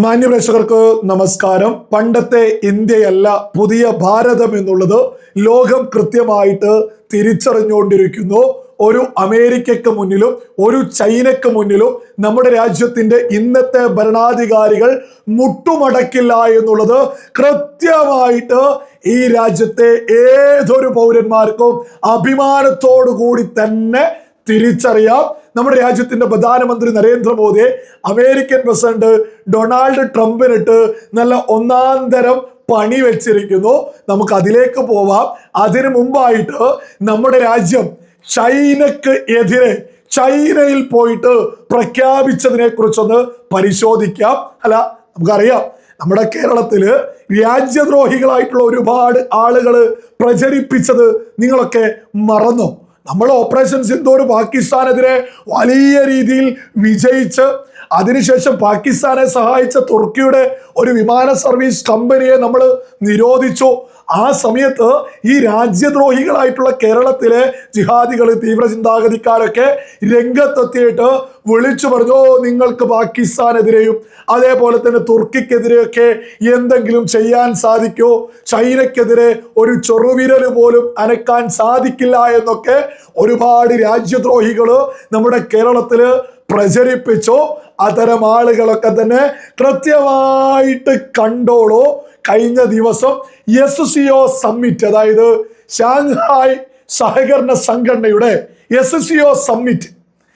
മാന്യപ്രേക്ഷകർക്ക് നമസ്കാരം. പണ്ടത്തെ ഇന്ത്യയല്ല പുതിയ ഭാരതം എന്നുള്ളത് ലോകം കൃത്യമായിട്ട് തിരിച്ചറിഞ്ഞുകൊണ്ടിരിക്കുന്നു. ഒരു അമേരിക്കയ്ക്ക് മുന്നിലും ഒരു ചൈനയ്ക്ക് മുന്നിലും നമ്മുടെ രാജ്യത്തിന്റെ ഇന്നത്തെ ഭരണാധികാരികൾ മുട്ടുമടക്കില്ല എന്നുള്ളത് കൃത്യമായിട്ട് ഈ രാജ്യത്തെ ഏതൊരു പൗരന്മാർക്കും അഭിമാനത്തോടു കൂടി തന്നെ തിരിച്ചറിയാം. നമ്മുടെ രാജ്യത്തിന്റെ പ്രധാനമന്ത്രി നരേന്ദ്രമോദിയെ അമേരിക്കൻ പ്രസിഡന്റ് ഡൊണാൾഡ് ട്രംപിനിട്ട് നല്ല ഒന്നാം തരം പണി വെച്ചിരിക്കുന്നു. നമുക്ക് അതിലേക്ക് പോവാം. അതിനു മുമ്പായിട്ട് നമ്മുടെ രാജ്യം ചൈനക്ക് എതിരെ ചൈനയിൽ പോയിട്ട് പ്രഖ്യാപിച്ചതിനെ കുറിച്ചൊന്ന് പരിശോധിക്കാം. അല്ല നമുക്കറിയാം. നമ്മുടെ കേരളത്തിൽ രാജ്യദ്രോഹികളായിട്ടുള്ള ഒരുപാട് ആളുകൾ പ്രചരിപ്പിച്ചത് നിങ്ങളൊക്കെ മറന്നോ? നമ്മൾ ഓപ്പറേഷൻ സിന്ധൂർ പാകിസ്ഥാനെതിരെ വലിയ രീതിയിൽ വിജയിച്ച് അതിനുശേഷം പാകിസ്ഥാനെ സഹായിച്ച തുർക്കിയുടെ ഒരു വിമാന സർവീസ് കമ്പനിയെ നമ്മൾ നിരോധിച്ചു. ആ സമയത്ത് ഈ രാജ്യദ്രോഹികളായിട്ടുള്ള കേരളത്തിലെ ജിഹാദികൾ തീവ്ര ചിന്താഗതിക്കാരൊക്കെ രംഗത്തെത്തിയിട്ട് വിളിച്ചു പറഞ്ഞു "ഓ, നിങ്ങൾക്ക് പാകിസ്ഥാനെതിരെയും അതേപോലെ തന്നെ തുർക്കിക്കെതിരെയൊക്കെ എന്തെങ്കിലും ചെയ്യാൻ സാധിക്കോ? ചൈനക്കെതിരെ ഒരു ചെറുവിരൽ പോലും അനക്കാൻ സാധിക്കില്ല എന്നൊക്കെ ഒരുപാട് രാജ്യദ്രോഹികൾ നമ്മുടെ കേരളത്തിൽ പ്രചരിപ്പിച്ചു. അത്തരം ആളുകളൊക്കെ തന്നെ കൃത്യമായിട്ട് കണ്ടോളൂ. കഴിഞ്ഞ ദിവസം എസ് സി ഒ സമ്മിറ്റ് അതായത് ഷാങ്ഹായ് സഹകരണ സംഘടനയുടെ എസ് സി ഒ സമ്മിറ്റ്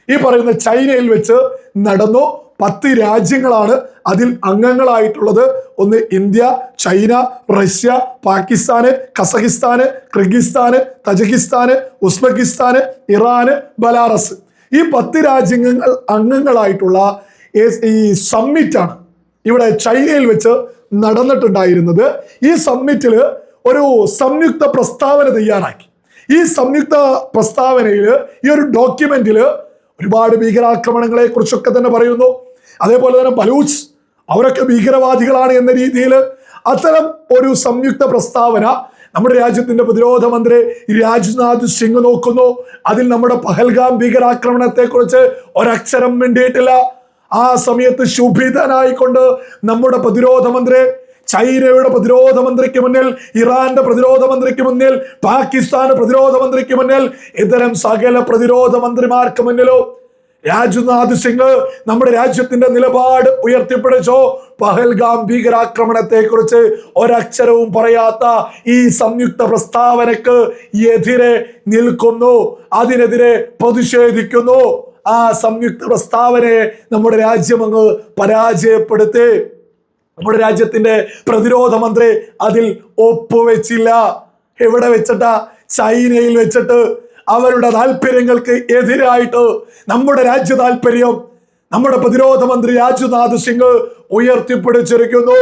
ഈ പറയുന്ന ചൈനയിൽ വെച്ച് നടന്നു. പത്ത് രാജ്യങ്ങളാണ് അതിൽ അംഗങ്ങളായിട്ടുള്ളത്. ഒന്ന് ഇന്ത്യ ചൈന റഷ്യ പാകിസ്ഥാന് കസഖിസ്ഥാന് കിർഗിസ്ഥാന് തജകിസ്ഥാന് ഉസ്ബെക്കിസ്ഥാന് ഇറാന് ബലാറസ്. ഈ പത്ത് രാജ്യങ്ങൾ അംഗങ്ങളായിട്ടുള്ള ഈ- സമ്മിറ്റാണ് ഇവിടെ ചൈനയിൽ വെച്ച് നടന്നിട്ടുണ്ടായിരുന്നത് ഈ സമ്മിറ്റിൽ ഒരു സംയുക്ത പ്രസ്താവന തയ്യാറാക്കി. ഈ സംയുക്ത പ്രസ്താവനയിൽ ഈ ഒരു ഡോക്യുമെന്റിൽ ഒരുപാട് ഭീകരാക്രമണങ്ങളെ കുറിച്ചൊക്കെ തന്നെ പറയുന്നു. അതേപോലെ തന്നെ ബലൂച്ച് അവരൊക്കെ ഭീകരവാദികളാണ് എന്ന രീതിയിൽ അത്തരം ഒരു സംയുക്ത പ്രസ്താവന നമ്മുടെ രാജ്യത്തിന്റെ പ്രതിരോധ മന്ത്രി രാജ്നാഥ് സിംഗ് നോക്കുന്നു. അതിൽ നമ്മുടെ പഹൽഗാം ഭീകരാക്രമണത്തെ കുറിച്ച് ഒരക്ഷരം വേണ്ടിയിട്ടില്ല ആ സമയത്ത് ശുഭിതനായിക്കൊണ്ട് നമ്മുടെ പ്രതിരോധ മന്ത്രി ചൈനയുടെ പ്രതിരോധ മന്ത്രിക്ക് മുന്നിൽ ഇറാന്റെ പ്രതിരോധ മന്ത്രിക്ക് മുന്നിൽ പാകിസ്ഥാന് പ്രതിരോധ മന്ത്രിക്ക് മുന്നിൽ ഇത്തരം സകല പ്രതിരോധ മന്ത്രിമാർക്ക് മുന്നിലോ രാജ്നാഥ് സിംഗ് നമ്മുടെ രാജ്യത്തിന്റെ നിലപാട് ഉയർത്തിപ്പിടിച്ചോ. പഹൽഗാം ഭീകരാക്രമണത്തെ കുറിച്ച് ഒരക്ഷരവും പറയാത്ത ഈ സംയുക്ത പ്രസ്താവനക്ക് എതിരെ നിൽക്കുന്നു. അതിനെതിരെ പ്രതിഷേധിക്കുന്നു. ആ സംയുക്ത പ്രസ്താവനയെ നമ്മുടെ രാജ്യം അങ്ങ് പരാജയപ്പെടുത്തി. നമ്മുടെ രാജ്യത്തിന്റെ പ്രതിരോധ മന്ത്രി അതിൽ ഒപ്പുവെച്ചില്ല. എവിടെ വെച്ചിട്ടാ? ചൈനയിൽ വെച്ചിട്ട്. അവരുടെ താല്പര്യങ്ങൾക്ക് എതിരായിട്ട് നമ്മുടെ രാജ്യ താല്പര്യം നമ്മുടെ പ്രതിരോധ മന്ത്രി രാജ്നാഥ് സിംഗ് ഉയർത്തിപ്പിടിച്ചിരിക്കുന്നു.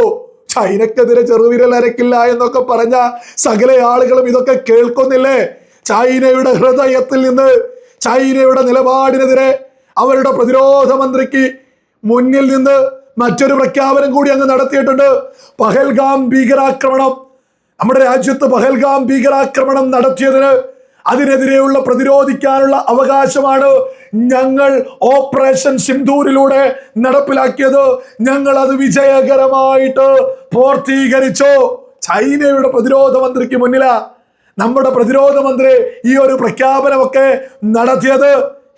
ചൈനക്കെതിരെ ചെറുവിരൽ അരക്കില്ല എന്നൊക്കെ പറഞ്ഞ സകല ആളുകളും ഇതൊക്കെ കേൾക്കുന്നില്ലേ? ചൈനയുടെ ഹൃദയത്തിൽ നിന്ന് ചൈനയുടെ നിലപാടിനെതിരെ അവരുടെ പ്രതിരോധ മന്ത്രിക്ക് മുന്നിൽ നിന്ന് മറ്റൊരു പ്രഖ്യാപനം കൂടി അങ്ങ് നടത്തിയിട്ടുണ്ട്. പഹൽഗാം ഭീകരാക്രമണം. നമ്മുടെ രാജ്യത്ത് പഹൽഗാം ഭീകരാക്രമണം നടത്തിയതിന് അതിനെതിരെയുള്ള പ്രതിരോധിക്കാനുള്ള അവകാശമാണ് ഞങ്ങൾ ഓപ്പറേഷൻ സിന്ധൂരിലൂടെ നടപ്പിലാക്കിയത്. ഞങ്ങൾ അത് വിജയകരമായിട്ട് പൂർത്തീകരിച്ചു. ചൈനയുടെ പ്രതിരോധ മന്ത്രിക്ക് മുന്നിലാ. നമ്മുടെ പ്രതിരോധ മന്ത്രി ഈ ഒരു പ്രഖ്യാപനമൊക്കെ നടത്തിയത്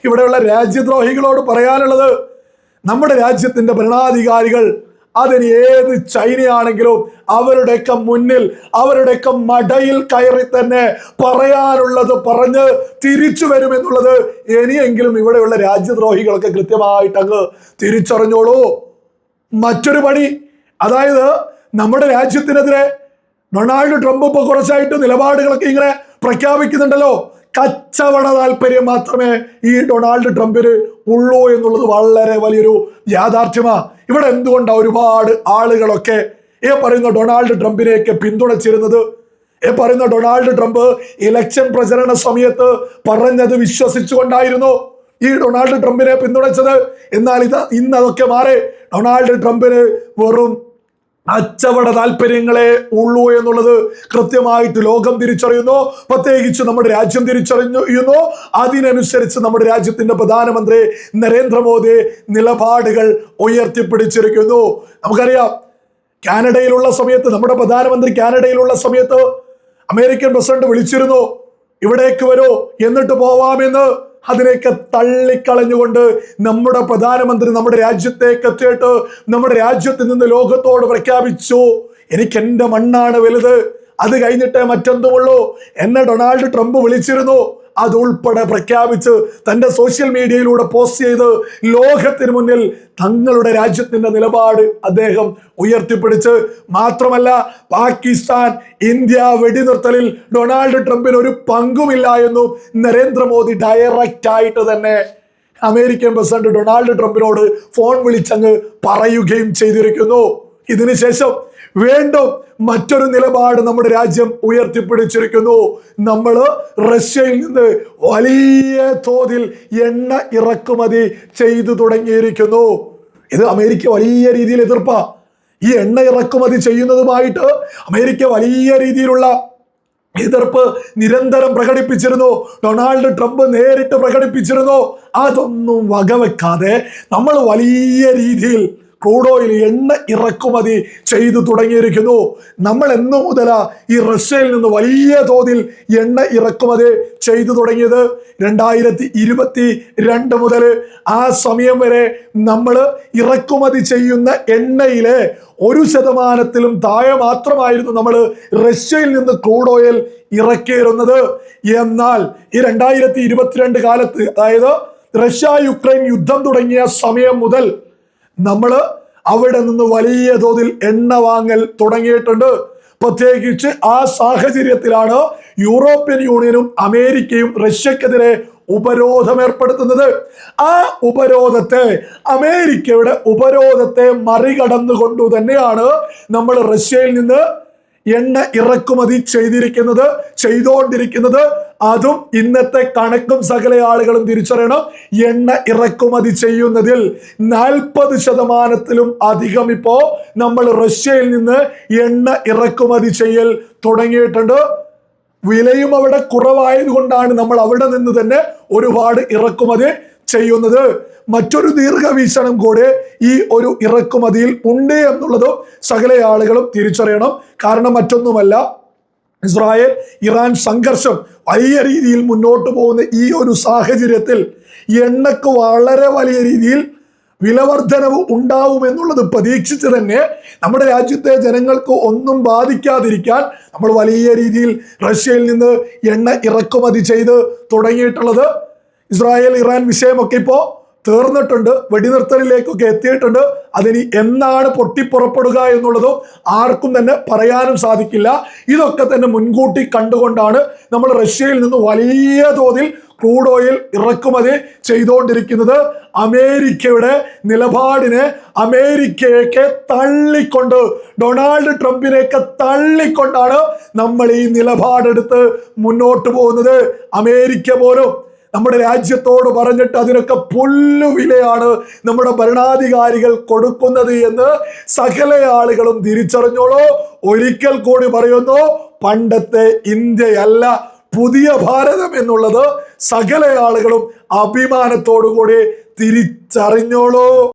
ഇവിടെയുള്ള രാജ്യദ്രോഹികളോട് പറയാനുള്ളത് നമ്മുടെ രാജ്യത്തിന്റെ ഭരണാധികാരികൾ അതിന് ഏത് ചൈനയാണെങ്കിലും അവരുടെയൊക്കെ മുന്നിൽ അവരുടെയൊക്കെ മടയിൽ കയറി തന്നെ പറയാനുള്ളത് പറഞ്ഞ് തിരിച്ചു വരുമെന്നുള്ളത് ഇനിയെങ്കിലും ഇവിടെയുള്ള രാജ്യദ്രോഹികളൊക്കെ കൃത്യമായിട്ട് അങ്ങ് തിരിച്ചറിഞ്ഞോളൂ. മറ്റൊരു പണി അതായത് നമ്മുടെ രാജ്യത്തിനെതിരെ ഡൊണാൾഡ് ട്രംപ് ഇപ്പൊ കുറച്ചായിട്ട് നിലപാടുകളൊക്കെ ഇങ്ങനെ പ്രഖ്യാപിക്കുന്നുണ്ടല്ലോ. കച്ചവട താല്പര്യം മാത്രമേ ഈ ഡൊണാൾഡ് ട്രംപിന് ഉള്ളൂ എന്നുള്ളത് വളരെ വലിയൊരു യാഥാർത്ഥ്യമാ. ഇവിടെ എന്തുകൊണ്ടാണ് ഒരുപാട് ആളുകളൊക്കെ ഈ പറയുന്ന ഡൊണാൾഡ് ട്രംപിനെയൊക്കെ പിന്തുണച്ചിരുന്നത്? ഈ പറയുന്ന ഡൊണാൾഡ് ട്രംപ് ഇലക്ഷൻ പ്രചരണ സമയത്ത് പറഞ്ഞത് വിശ്വസിച്ചുകൊണ്ടായിരുന്നു ഈ ഡൊണാൾഡ് ട്രംപിനെ പിന്തുണച്ചത്. എന്നാൽ ഇത് ഇന്ന് അതൊക്കെ മാറി. ഡൊണാൾഡ് ട്രംപിന് വെറും അച്ചവട താല്പര്യങ്ങളെ ഉള്ളൂ എന്നുള്ളത് കൃത്യമായിട്ട് ലോകം തിരിച്ചറിയുന്നു. പ്രത്യേകിച്ച് നമ്മുടെ രാജ്യം തിരിച്ചറിയുന്നു അതിനനുസരിച്ച് നമ്മുടെ രാജ്യത്തിന്റെ പ്രധാനമന്ത്രി നരേന്ദ്രമോദി നിലപാടുകൾ ഉയർത്തിപ്പിടിച്ചിരിക്കുന്നു. നമുക്കറിയാം കാനഡയിലുള്ള സമയത്ത് നമ്മുടെ പ്രധാനമന്ത്രി കാനഡയിലുള്ള സമയത്ത് അമേരിക്കൻ പ്രസിഡന്റ് വിളിച്ചിരുന്നു ഇവിടേക്ക് വരൂ എന്നിട്ട് പോവാമെന്ന്. അതിനെയൊക്കെ തള്ളിക്കളഞ്ഞുകൊണ്ട് നമ്മുടെ പ്രധാനമന്ത്രി നമ്മുടെ രാജ്യത്തെ എത്തിയിട്ട് നമ്മുടെ രാജ്യത്ത് നിന്ന് ലോകത്തോട് പ്രഖ്യാപിച്ചു. എനിക്ക് എന്റെ മണ്ണാണ് വലുത്. അത് കഴിഞ്ഞിട്ടേ മറ്റെന്തുമുള്ളൂ? എന്നെ ഡൊണാൾഡ് ട്രംപ് വിളിച്ചിരുന്നു. അതുൾപ്പെടെ പ്രഖ്യാപിച്ച് തന്റെ സോഷ്യൽ മീഡിയയിലൂടെ പോസ്റ്റ് ചെയ്ത് ലോകത്തിന് മുന്നിൽ തങ്ങളുടെ രാജ്യത്തിന്റെ നിലപാട് അദ്ദേഹം ഉയർത്തിപ്പിടിച്ച് മാത്രമല്ല പാകിസ്ഥാൻ ഇന്ത്യ വെടിനിർത്തലിൽ ഡൊണാൾഡ് ട്രംപിന് ഒരു പങ്കുമില്ല എന്നും നരേന്ദ്രമോദി ഡയറക്റ്റ് ആയിട്ട് തന്നെ അമേരിക്കൻ പ്രസിഡന്റ് ഡൊണാൾഡ് ട്രംപിനോട് ഫോൺ വിളിച്ചങ്ങ് പറയുകയും ചെയ്തിരിക്കുന്നു. ഇതിനുശേഷം വീണ്ടും മറ്റൊരു നിലപാട് നമ്മുടെ രാജ്യം ഉയർത്തിപ്പിടിച്ചിരിക്കുന്നു. നമ്മൾ റഷ്യയിൽ നിന്ന് വലിയ തോതിൽ എണ്ണ ഇറക്കുമതി ചെയ്തു തുടങ്ങിയിരിക്കുന്നു. ഇത് അമേരിക്ക വലിയ രീതിയിൽ എതിർപ്പാ. ഈ എണ്ണ ഇറക്കുമതി ചെയ്യുന്നതുമായിട്ട് അമേരിക്ക വലിയ രീതിയിലുള്ള എതിർപ്പ് നിരന്തരം പ്രകടിപ്പിച്ചിരുന്നു. ഡൊണാൾഡ് ട്രംപ് നേരിട്ട് പ്രകടിപ്പിച്ചിരുന്നു. അതൊന്നും വകവെക്കാതെ നമ്മൾ വലിയ രീതിയിൽ ക്രൂഡ് ഓയിൽ എണ്ണ ഇറക്കുമതി ചെയ്തു തുടങ്ങിയിരിക്കുന്നു. നമ്മൾ എന്നു മുതലാ ഈ റഷ്യയിൽ നിന്ന് വലിയ തോതിൽ എണ്ണ ഇറക്കുമതി ചെയ്തു തുടങ്ങിയത്. രണ്ടായിരത്തി ഇരുപത്തി രണ്ട് മുതൽ ആ സമയം വരെ നമ്മൾ ഇറക്കുമതി ചെയ്യുന്ന എണ്ണയിലെ ഒരു ശതമാനത്തിലും താഴെ മാത്രമായിരുന്നു നമ്മൾ റഷ്യയിൽ നിന്ന് ക്രൂഡ് ഓയിൽ ഇറക്കിയിരുന്നത്. എന്നാൽ ഈ രണ്ടായിരത്തി ഇരുപത്തിരണ്ട് കാലത്ത് അതായത് റഷ്യ യുക്രൈൻ യുദ്ധം തുടങ്ങിയ സമയം മുതൽ നമ്മൾ അവിടെ നിന്ന് വലിയ തോതിൽ എണ്ണ വാങ്ങൽ തുടങ്ങിയിട്ടുണ്ട്. പ്രത്യേകിച്ച് ആ സാഹചര്യത്തിലാണ് യൂറോപ്യൻ യൂണിയനും അമേരിക്കയും റഷ്യക്കെതിരെ ഉപരോധം ഏർപ്പെടുത്തുന്നത്. ആ ഉപരോധത്തെ അമേരിക്കയുടെ ഉപരോധത്തെ മറികടന്നുകൊണ്ടു തന്നെയാണ് നമ്മൾ റഷ്യയിൽ നിന്ന് എണ്ണ ഇറക്കുമതി ചെയ്തിരിക്കുന്നത് ചെയ്തുകൊണ്ടിരിക്കുന്നത് അതും ഇന്നത്തെ കണക്കും സകല ആളുകളും തിരിച്ചറിയണം. എണ്ണ ഇറക്കുമതി ചെയ്യുന്നതിൽ നാൽപ്പത് ശതമാനത്തിലും അധികം ഇപ്പോ നമ്മൾ റഷ്യയിൽ നിന്ന് എണ്ണ ഇറക്കുമതി ചെയ്യൽ തുടങ്ങിയിട്ടുണ്ട്. വിലയും അവിടെ കുറവായത് കൊണ്ടാണ് നമ്മൾ അവിടെ നിന്ന് തന്നെ ഒരുപാട് ഇറക്കുമതി ചെയ്യുന്നത്. മറ്റൊരു ദീർഘവീക്ഷണം കൂടെ ഈ ഒരു ഇറക്കുമതിയിൽ ഉണ്ട് എന്നുള്ളതും സകല ആളുകളും തിരിച്ചറിയണം. കാരണം മറ്റൊന്നുമല്ല ഇസ്രായേൽ ഇറാൻ സംഘർഷം വലിയ രീതിയിൽ മുന്നോട്ട് പോകുന്ന ഈ ഒരു സാഹചര്യത്തിൽ എണ്ണക്ക് വളരെ വലിയ രീതിയിൽ വിലവർദ്ധനവ് ഉണ്ടാവുമെന്നുള്ളത് പ്രതീക്ഷിച്ച് തന്നെ നമ്മുടെ രാജ്യത്തെ ജനങ്ങൾക്ക് ഒന്നും ബാധിക്കാതിരിക്കാൻ നമ്മൾ വലിയ രീതിയിൽ റഷ്യയിൽ നിന്ന് എണ്ണ ഇറക്കുമതി ചെയ്ത് തുടങ്ങിയിട്ടുള്ളത്. ഇസ്രായേൽ ഇറാൻ വിഷയമൊക്കെ ഇപ്പോൾ തീർന്നിട്ടുണ്ട് വെടിനിർത്തലിലേക്കൊക്കെ എത്തിയിട്ടുണ്ട്. അതിനി എന്നാണ് പൊട്ടിപ്പുറപ്പെടുക എന്നുള്ളതും ആർക്കും തന്നെ പറയാനും സാധിക്കില്ല. ഇതൊക്കെ തന്നെ മുൻകൂട്ടി കണ്ടുകൊണ്ടാണ് നമ്മൾ റഷ്യയിൽ നിന്ന് വലിയ തോതിൽ ക്രൂഡ് ഓയിൽ ഇറക്കുമതി ചെയ്തുകൊണ്ടിരിക്കുന്നത്. അമേരിക്കയുടെ നിലപാടിനെ അമേരിക്കയൊക്കെ തള്ളിക്കൊണ്ട് ഡൊണാൾഡ് ട്രംപിനെയൊക്കെ തള്ളിക്കൊണ്ടാണ് നമ്മൾ ഈ നിലപാടെടുത്ത് മുന്നോട്ട് പോകുന്നത്. അമേരിക്ക പോലും നമ്മുടെ രാജ്യത്തോട് പറഞ്ഞിട്ട് അതിനൊക്കെ പുല്ലുവിലയാണ് നമ്മുടെ ഭരണാധികാരികൾ കൊടുക്കുന്നത് എന്ന് സകല ആളുകളും തിരിച്ചറിഞ്ഞോളൂ. ഒരിക്കൽ കൂടി പറയുന്നു പണ്ടത്തെ ഇന്ത്യയല്ല പുതിയ ഭാരതം എന്നുള്ളത് സകല ആളുകളും അഭിമാനത്തോടു കൂടി തിരിച്ചറിഞ്ഞോളൂ.